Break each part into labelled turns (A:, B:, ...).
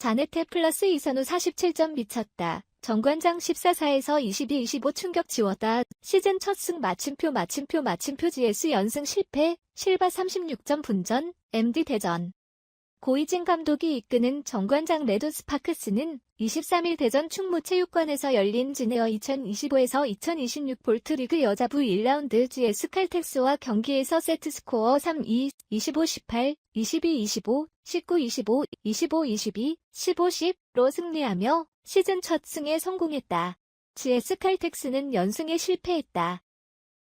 A: 자네테 플러스 이선우 47점 미쳤다. 정관장 14사에서 22-25 충격 지웠다. 시즌 첫 승 마침표 마침표 마침표 GS 연승 실패, 실바 36점 분전, MD 대전. 고이진 감독이 이끄는 정관장 레드스파크스는 23일 대전 충무체육관에서 열린 지네어 2025에서 2026 볼트리그 여자부 1라운드 GS 칼텍스와 경기에서 세트스코어 3-2, 25-18, 22-25, 19-25, 25-22, 15-10로 승리하며 시즌 첫 승에 성공했다. GS 칼텍스는 연승에 실패했다.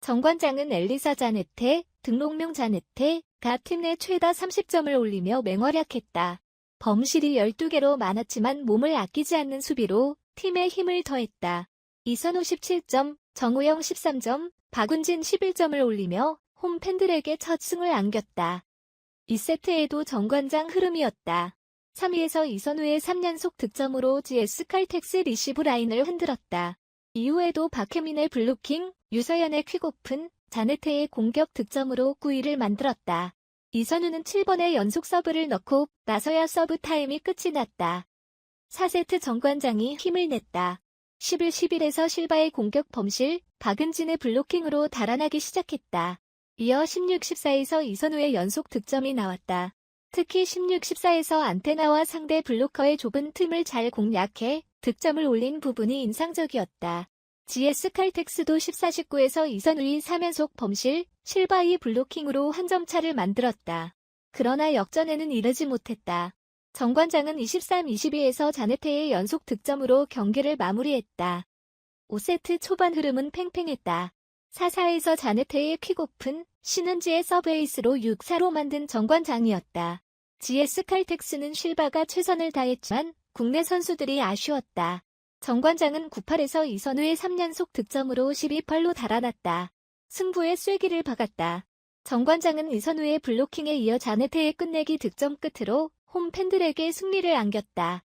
A: 정관장은 엘리사 자네테, 등록명 자네테 가팀내 최다 30점을 올리며 맹활약했다. 범실이 12개로 많았지만 몸을 아끼지 않는 수비로 팀에 힘을 더했다. 이선호 17점, 정우영 13점, 박운진 11점을 올리며 홈 팬들에게 첫 승을 안겼다. 2세트에도 정관장 흐름이었다. 3위에서 이선우의 3연속 득점으로 GS 칼텍스 리시브 라인을 흔들었다. 이후에도 박혜민의 블루킹, 유서연의 퀵오픈, 자네테의 공격 득점으로 9위를 만들었다. 이선우는 7번의 연속 서브를 넣고 나서야 서브 타임이 끝이 났다. 4세트 정관장이 힘을 냈다. 11-11에서 실바의 공격 범실, 박은진의 블로킹으로 달아나기 시작했다. 이어 16-14에서 이선우의 연속 득점이 나왔다. 특히 16-14에서 안테나와 상대 블로커의 좁은 틈을 잘 공략해 득점을 올린 부분이 인상적이었다. GS 칼텍스도 14-19에서 이선우의 3연속 범실, 실바의 블로킹으로 한 점 차를 만들었다. 그러나 역전에는 이르지 못했다. 정관장은 23-22에서 자네테의 연속 득점으로 경기를 마무리했다. 5세트 초반 흐름은 팽팽했다. 4-4에서 자네테의 퀵오픈, 신은지의 서브에이스로 6-4로 만든 정관장이었다. GS 칼텍스는 실바가 최선을 다했지만 국내 선수들이 아쉬웠다. 정관장은 98에서 이선우의 3연속 득점으로 12-8로 달아났다. 승부에 쐐기를 박았다. 정관장은 이선우의 블로킹에 이어 자네테의 끝내기 득점 끝으로 홈 팬들에게 승리를 안겼다.